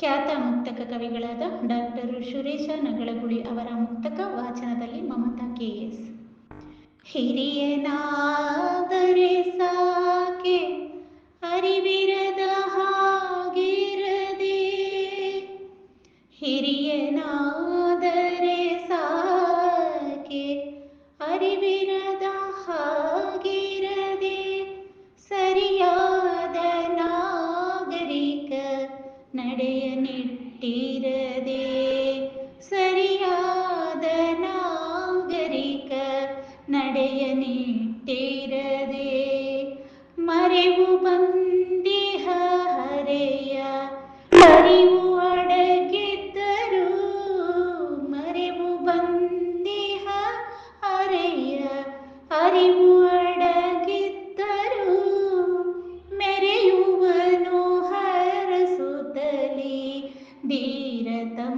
ಖ್ಯಾತ ಮುಕ್ತಕ ಕವಿಗಳಾದ ಡಾಕ್ಟರ್ ಸುರೇಶ ನಗಳಗುಳಿ ಅವರ ಮುಕ್ತಕ ವಾಚನದಲ್ಲಿ ಮಮತಾ ಕೆ ಎಸ್ ಹಿರಿಯನಾದರೆ ಸಾಕೆ, ಅರಿವಿರದ ಹಾಗಿರದೆ. ಹಿರಿಯನಾದರೆ நடைய நிட்டிரதே. சரியாத நாகரிக நடைய நிட்டிரதே. மறைவு பந்த ധീരതം